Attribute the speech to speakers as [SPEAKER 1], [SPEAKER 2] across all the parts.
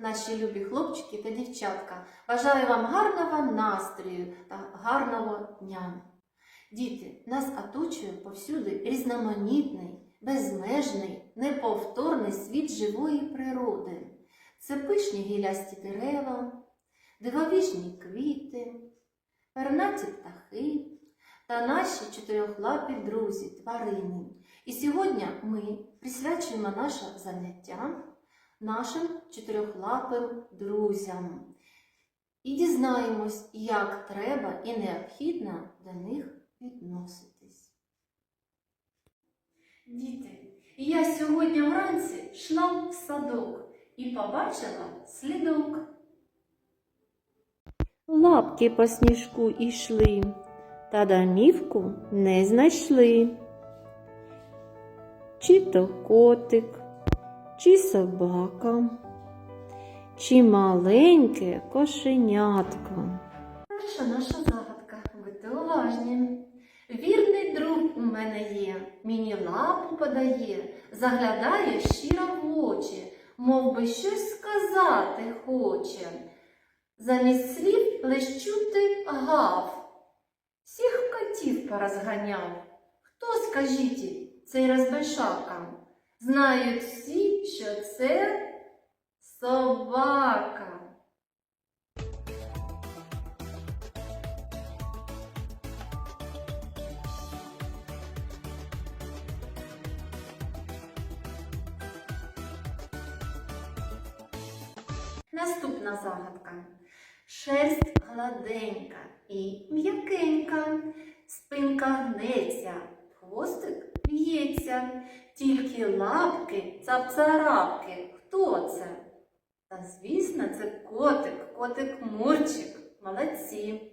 [SPEAKER 1] наші любі хлопчики та дівчатка. Бажаю вам гарного настрою та гарного дня. Діти, нас оточує повсюди різноманітний, безмежний, неповторний світ живої природи. Це пишні гілясті дерева, дивовижні квіти, пернаті птахи та наші чотирьохлапі друзі, тварини. І сьогодні ми присвячуємо наше заняття нашим чотирьохлапим друзям і дізнаємось, як треба і необхідно до них відноситись. Діти, я сьогодні вранці йшла в садок і побачила слідок.
[SPEAKER 2] Лапки по сніжку ішли, та домівку не знайшли. Чи то котик, чи собака, чи маленьке кошенятко.
[SPEAKER 1] Перша наша загадка. Будьте уважні. Вірний друг у мене є, мені лапу подає, заглядає щиро в очі, мов би щось сказати хоче. Замість слів лиш чути гав. Всіх котів порозганяв. Хто, скажіть, цей розбишака? Знають всі, що це собака. Наступна загадка. Шерсть гладенька і м'якенька, спинка гнеться, хвостик в'ється, тільки лапки цапцарапки. Хто це? Та звісно, це котик, котик Мурчик. Молодці.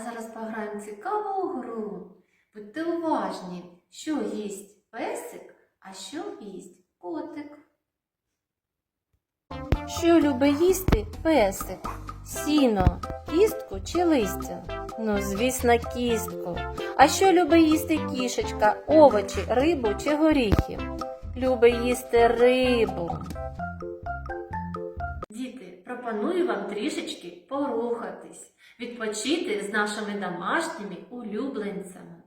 [SPEAKER 1] А зараз пограємо цікаву гру. Будьте уважні, що їсть песик, а що їсть котик.
[SPEAKER 2] Що любить їсти песик? Сіно, кістку чи листя? Ну, звісно, кістку. А що любить їсти кішечка? Овочі, рибу чи горіхи? Любить їсти рибу.
[SPEAKER 1] Діти, пропоную вам трішечки порухатись, відпочити з нашими домашніми улюбленцями.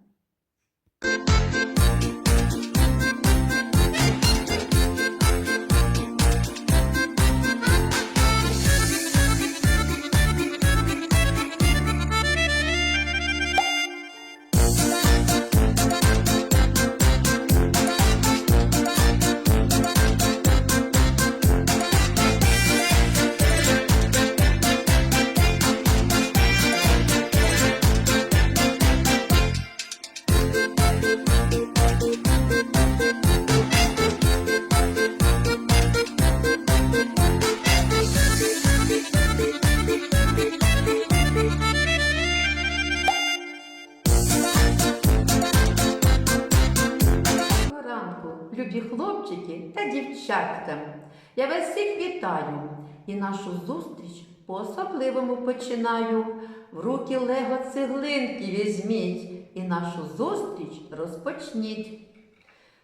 [SPEAKER 3] Та дівчатка. Я вас всіх вітаю і нашу зустріч по-особливому починаю. В руки лего цеглинки візьміть і нашу зустріч розпочніть.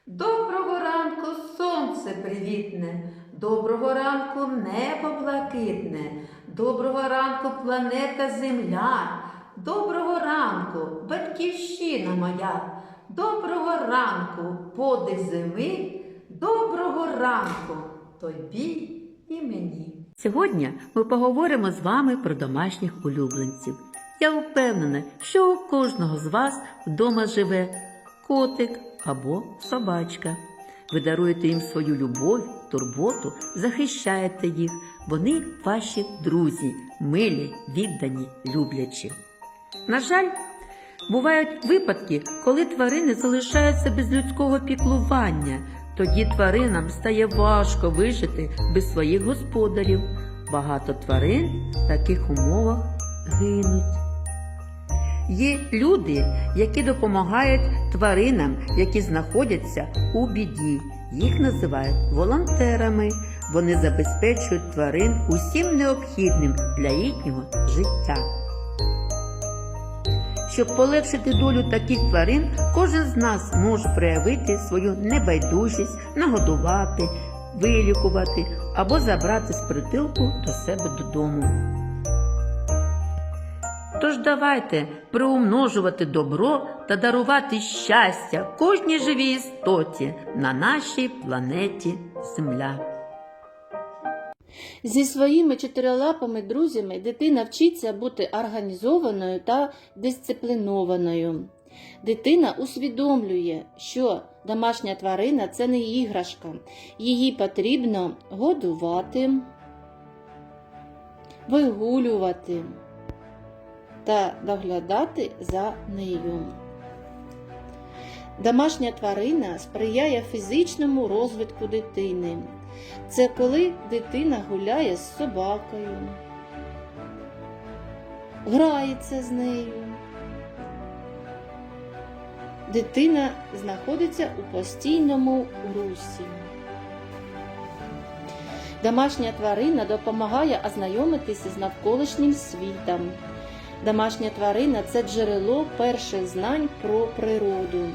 [SPEAKER 3] Доброго ранку, сонце привітне, доброго ранку небо блакитне, доброго ранку планета Земля, доброго ранку, батьківщина моя. Доброго ранку, подих зими, доброго ранку тобі і мені. Сьогодні ми поговоримо з вами про домашніх улюбленців. Я впевнена, що у кожного з вас вдома живе котик або собачка. Ви даруєте їм свою любов, турботу, захищаєте їх. Вони ваші друзі, милі, віддані, люблячі. На жаль, Бувають випадки, коли тварини залишаються без людського піклування. Тоді тваринам стає важко вижити без своїх господарів. Багато тварин в таких умовах гинуть. Є люди, які допомагають тваринам, які знаходяться у біді. Їх називають волонтерами. Вони забезпечують тварин усім необхідним для їхнього життя. Щоб полегшити долю таких тварин, кожен з нас може проявити свою небайдужість, нагодувати, вилікувати або забрати з притулку до себе додому. Тож давайте приумножувати добро та дарувати щастя кожній живій істоті на нашій планеті Земля.
[SPEAKER 1] Зі своїми чотирилапими друзями дитина вчиться бути організованою та дисциплінованою. Дитина усвідомлює, що домашня тварина це не іграшка. Її потрібно годувати, вигулювати та доглядати за нею. Домашня тварина сприяє фізичному розвитку дитини. Це коли дитина гуляє з собакою, грається з нею. Дитина знаходиться у постійному русі. Домашня тварина допомагає ознайомитися з навколишнім світом. Домашня тварина це джерело перших знань про природу.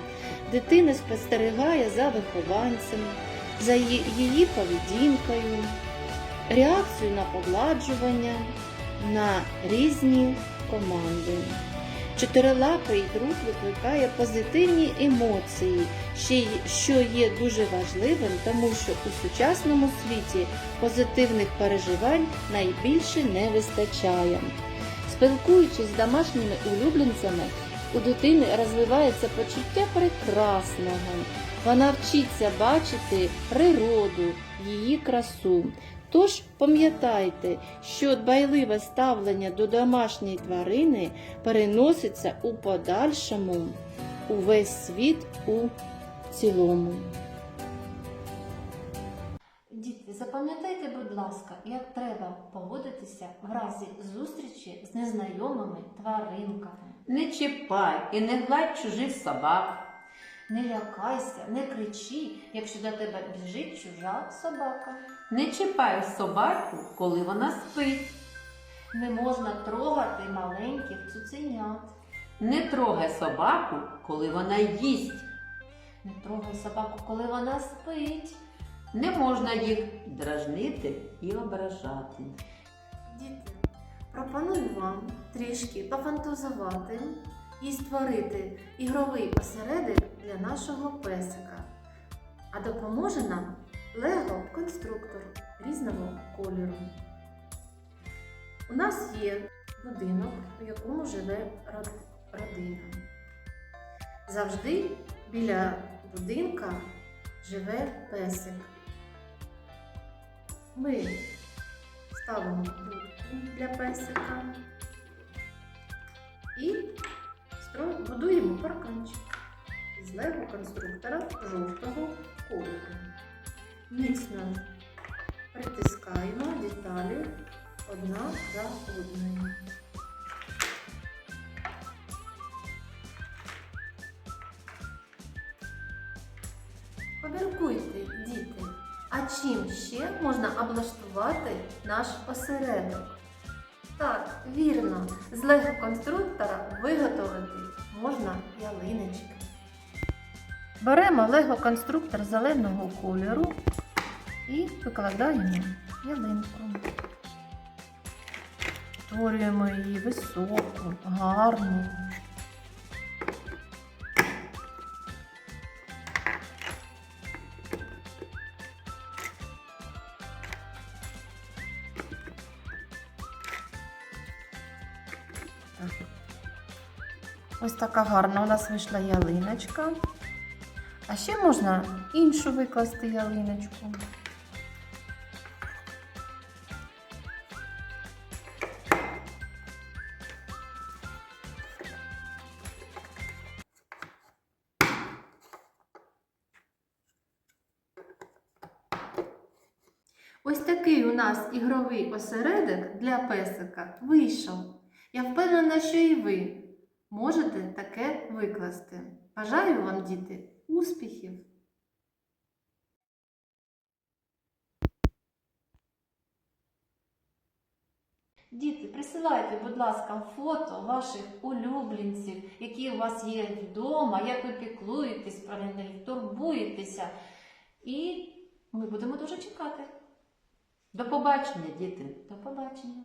[SPEAKER 1] Дитина спостерігає за вихованцем, за її поведінкою, реакцію на погладжування, на різні команди. Чотирилапий друг викликає позитивні емоції, що є дуже важливим, тому що у сучасному світі позитивних переживань найбільше не вистачає. Спілкуючись з домашніми улюбленцями, у дитини розвивається почуття прекрасного. Вона вчиться бачити природу, її красу. Тож пам'ятайте, що дбайливе ставлення до домашньої тварини переноситься у подальшому у весь світ у цілому. Діти, запам'ятайте, будь ласка, як треба поводитися в разі зустрічі з незнайомими тваринками.
[SPEAKER 3] Не чіпай і не гладь чужих собак.
[SPEAKER 1] Не лякайся, не кричи, якщо до тебе біжить чужа собака.
[SPEAKER 3] Не чіпай собаку, коли вона спить.
[SPEAKER 1] Не можна трогати маленьких цуценят.
[SPEAKER 3] Не трогай собаку, коли вона їсть.
[SPEAKER 1] Не трогай собаку, коли вона спить.
[SPEAKER 3] Не можна їх дражнити і ображати.
[SPEAKER 4] Діти, пропоную вам трішки пофантазувати і створити ігровий осередок для нашого песика. А допоможе нам Лего конструктор різного кольору. У нас є будинок, у якому живе родина. Завжди біля будинка живе песик. Ми ставимо будку для песика і будуємо парканчик з лего конструктора жовтого кольору. Міцно притискаємо деталі одна за одною. Поміркуйте, діти, а чим ще можна облаштувати наш осередок? Так, вірно, з лего-конструктора виготовити можна ялиночки. Беремо лего-конструктор зеленого кольору і викладаємо ялинку. Створюємо її високу, гарну. Ось така гарна у нас вийшла ялиночка. А ще можна іншу викласти ялиночку. Ось такий у нас ігровий осередок для песика вийшов. Я впевнена, що і ви
[SPEAKER 1] можете таке викласти. Бажаю вам, діти, успіхів! Діти, присилайте, будь ласка, фото ваших улюбленців, які у вас є вдома, як ви піклуєтесь про них, турбуєтеся. І ми будемо дуже чекати.
[SPEAKER 3] До побачення, діти!
[SPEAKER 1] До побачення!